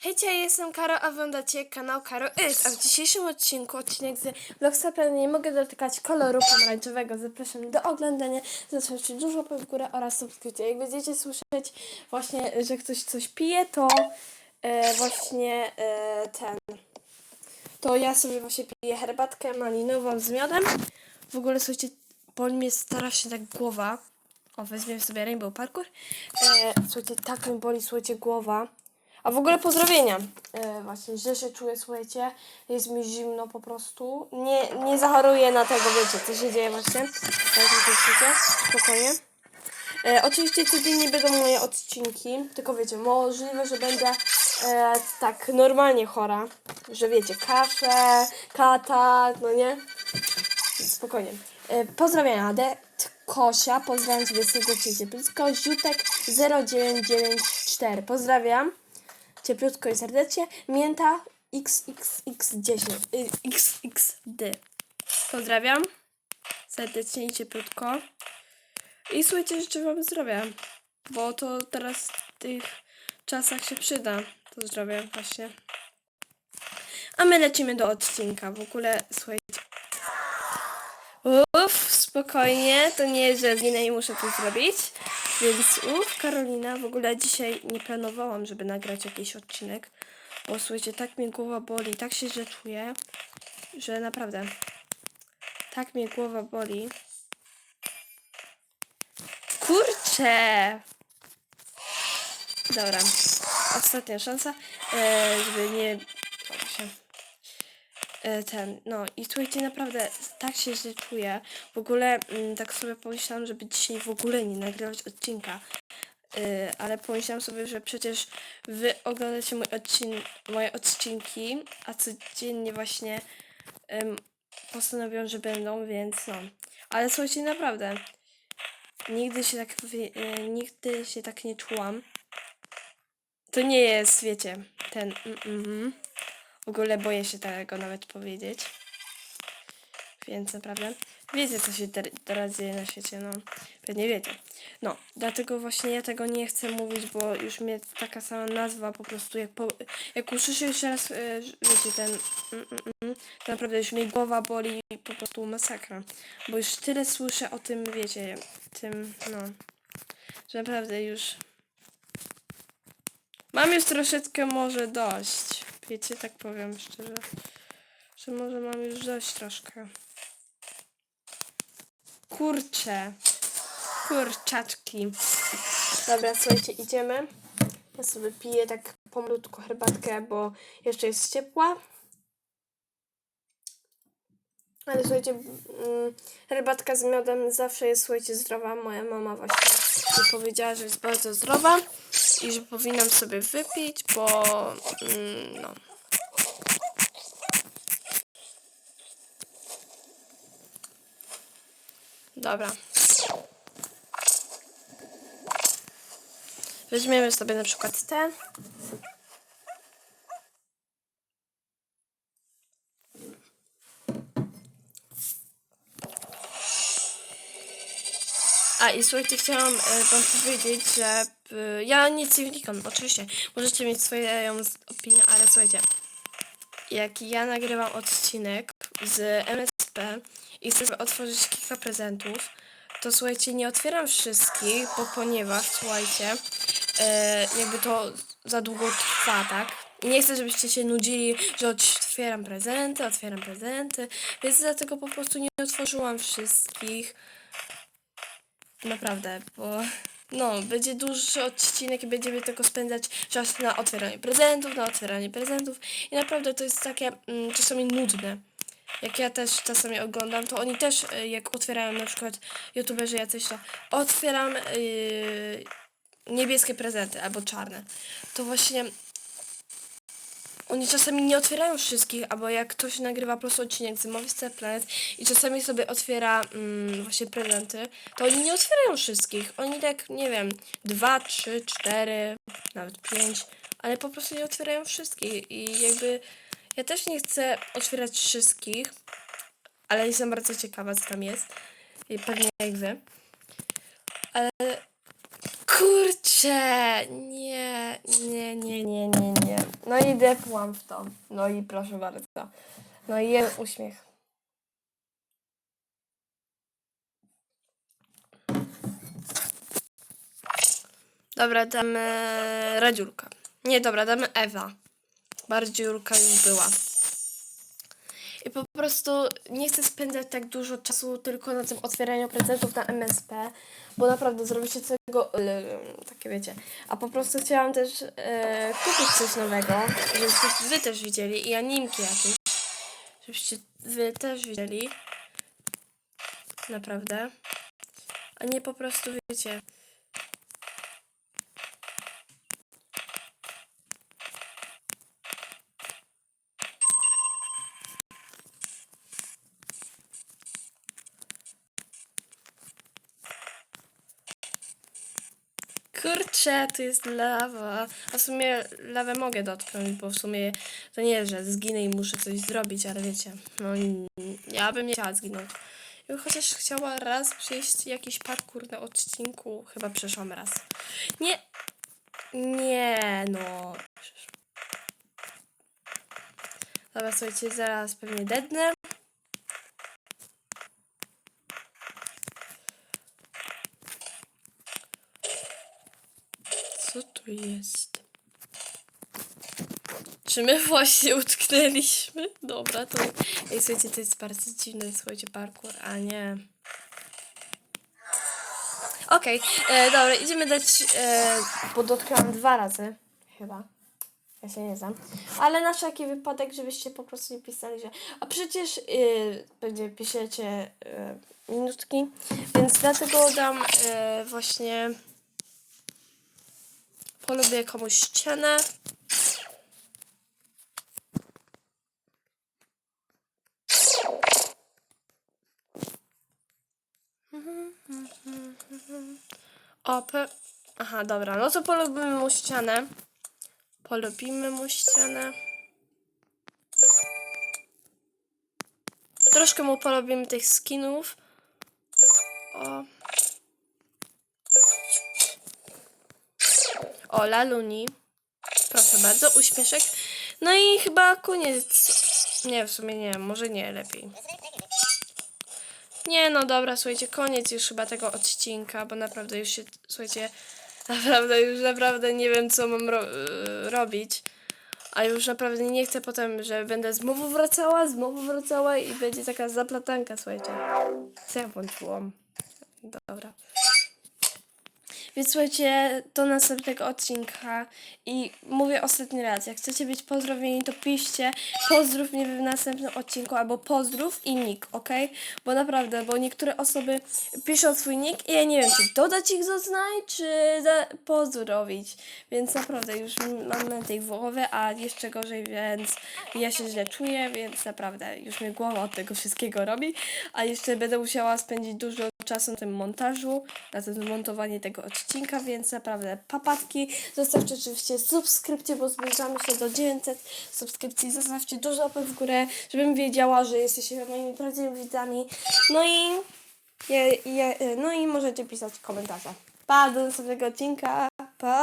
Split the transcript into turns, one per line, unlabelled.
Hejcie, jestem Karo, a wy oglądacie kanał Karo Is, a w dzisiejszym odcinku, odcinek z Vlogstapel, nie mogę dotykać koloru pomarańczowego. Zapraszam do oglądania, zostawcie dużo łapek w górę oraz subskrypcję. Jak będziecie słyszeć właśnie, że ktoś coś pije, to e, właśnie e, ten, to ja sobie właśnie piję herbatkę malinową z miodem. W ogóle słuchajcie, boli mnie strasznie tak głowa. O, weźmiemy sobie Rainbow Parkour. E, słuchajcie, tak mi boli, słuchajcie, głowa. A w ogóle pozdrowienia. E, właśnie, źle się czuję, słuchajcie. Jest mi zimno po prostu. Nie, nie zachoruję na tego, wiecie, co się dzieje właśnie. Tak. Spokojnie. E, oczywiście codziennie będą moje odcinki, tylko wiecie, możliwe, że będę e, tak normalnie chora, że wiecie, kaszę, katar, no nie? Spokojnie. E, pozdrawiam Adę, Kosia, pozdrawiam Ciebie serdecznie cieplutko, Ziutek 0994, pozdrawiam cieplutko i serdecznie, Mięta XXX10, y, XXD, pozdrawiam serdecznie i cieplutko. I słuchajcie, życzę Wam zdrowia, bo to teraz w tych czasach się przyda, to zdrowie właśnie. A my lecimy do odcinka. W ogóle, słuchajcie. Uff, spokojnie, to nie jest, że zginę i muszę to zrobić. Więc uff, Karolina, w ogóle dzisiaj nie planowałam, żeby nagrać jakiś odcinek. Bo słuchajcie, tak mnie głowa boli, tak się źle czuję, że naprawdę. Tak mnie głowa boli. Kurczę! Dobra. Ostatnia szansa, e, żeby nie... E, ten, no i słuchajcie, naprawdę tak się źle czuję. W ogóle mm, tak sobie pomyślałam, żeby dzisiaj w ogóle nie nagrywać odcinka. E, ale pomyślałam sobie, że przecież wy oglądacie mój odcin moje odcinki, a codziennie właśnie postanowiłam, że będą, więc no. Ale słuchajcie, naprawdę. Nigdy się tak, e, nigdy się tak nie czułam. To nie jest, wiecie, ten. Mm, mm, w ogóle boję się tego nawet powiedzieć. Więc naprawdę. Wiecie, co się ter- teraz dzieje na świecie, no. Pewnie wiecie. No, dlatego właśnie ja tego nie chcę mówić, bo już mnie taka sama nazwa po prostu, jak, po, jak usłyszę jeszcze raz, e, wiecie, ten, mm, mm, mm, to naprawdę już mnie głowa boli po prostu masakra. Bo już tyle słyszę o tym, wiecie, tym, no, że naprawdę już Mam już troszeczkę może dość. Wiecie, tak powiem szczerze. Że może mam już dość troszkę. Kurcze. Kurczaczki. Dobra, słuchajcie, idziemy. Ja sobie piję tak pomalutku herbatkę, bo jeszcze jest ciepła. Ale słuchajcie, mm, herbatka z miodem zawsze jest, słuchajcie, zdrowa. Moja mama właśnie mi powiedziała, że jest bardzo zdrowa i że powinnam sobie wypić, bo mm, no. Dobra. Weźmiemy sobie na przykład ten. I słuchajcie, chciałam e, wam powiedzieć, że e, ja nic nie wnikam, oczywiście. Możecie mieć swoją z- opinię, ale słuchajcie. Jak ja nagrywam odcinek z MSP i chcę otworzyć kilka prezentów, to słuchajcie, nie otwieram wszystkich, bo ponieważ, słuchajcie, e, jakby to za długo trwa, tak? Nie chcę, żebyście się nudzili, że otwieram prezenty, otwieram prezenty, więc dlatego po prostu nie otworzyłam wszystkich. Naprawdę, bo no, będzie dłuższy odcinek i będziemy tylko spędzać czas na otwieranie prezentów, na otwieranie prezentów i naprawdę to jest takie mm, czasami nudne. Jak ja też czasami oglądam, to oni też y, jak otwierają na przykład youtuberzy jacyś to otwieram yy, niebieskie prezenty albo czarne. To właśnie oni czasami nie otwierają wszystkich, albo jak ktoś nagrywa po prostu odcinek z Movistar Planet i czasami sobie otwiera mm, właśnie prezenty, to oni nie otwierają wszystkich. Oni tak, nie wiem, dwa, trzy, cztery, nawet pięć, ale po prostu nie otwierają wszystkich. I jakby ja też nie chcę otwierać wszystkich, ale jestem bardzo ciekawa, co tam jest. I pewnie jak wy. Ale kurczę, nie, nie, nie, nie, nie, nie. No i depłam w to. No i proszę bardzo. No i jeden uśmiech. Dobra, damy Radziulka. Nie, dobra, damy Ewa. Bardziej Julka już była. I po prostu nie chcę spędzać tak dużo czasu tylko na tym otwieraniu prezentów na MSP, bo naprawdę zrobicie tego, takie wiecie. A po prostu chciałam też e, kupić coś nowego, żebyście wy też widzieli i animki jakieś, żebyście wy też widzieli. Naprawdę. A nie po prostu wiecie. Kurczę, tu jest lawa. A w sumie lawę mogę dotknąć, bo w sumie to nie, że zginę i muszę coś zrobić, ale wiecie, no ja bym nie chciała zginąć. Ja chociaż chciała raz przejść jakiś parkour na odcinku. Chyba przeszłam raz. Nie. Nie, no. Dobra, słuchajcie, zaraz pewnie dednę. Co tu jest? Czy my właśnie utknęliśmy? Dobra, to... Ej, słuchajcie, to jest bardzo dziwny, słuchajcie, parkour, a nie... Okej, e, dobra, idziemy dać... E, bo dotknęłam dwa razy, chyba. Ja się nie znam. Ale na wszelki wypadek, żebyście po prostu nie pisali, że... A przecież y, będzie piszecie y, minutki, więc dlatego dam właśnie... Polubię komuś ścianę. O. Aha, dobra, no to polubimy mu ścianę. Polubimy mu ścianę. Troszkę mu polubimy tych skinów. O. O, Laluni. Proszę bardzo, uśmieszek. No i chyba koniec. Nie, w sumie nie, może nie, lepiej. Nie, no dobra, słuchajcie, koniec już chyba tego odcinka, bo naprawdę już się, słuchajcie, naprawdę już naprawdę nie wiem, co mam ro y, robić. A już naprawdę nie chcę potem, że będę znowu wracała, znowu wracała i będzie taka zaplatanka, słuchajcie. Co ja włączyłam? Dobra. Więc słuchajcie, do następnego odcinka i mówię ostatni raz, jak chcecie być pozdrowieni, to piszcie pozdrów mnie w następnym odcinku albo pozdrów i nick, ok? Bo naprawdę, bo niektóre osoby piszą swój nick i ja nie wiem, czy dodać ich do znań, czy pozdrowić. Więc naprawdę już mam na tej głowy, a jeszcze gorzej, więc ja się źle czuję, więc naprawdę już mnie głowa od tego wszystkiego robi, a jeszcze będę musiała spędzić dużo czasu na tym montażu, na tym montowanie tego odcinka, więc naprawdę papatki. Zostawcie oczywiście subskrypcję, bo zbliżamy się do 900 subskrypcji. Zostawcie dużo łapek w górę, żebym wiedziała, że jesteście moimi prawdziwymi widzami. No i, je, je, no i możecie pisać komentarze. Pa, do następnego odcinka. Pa!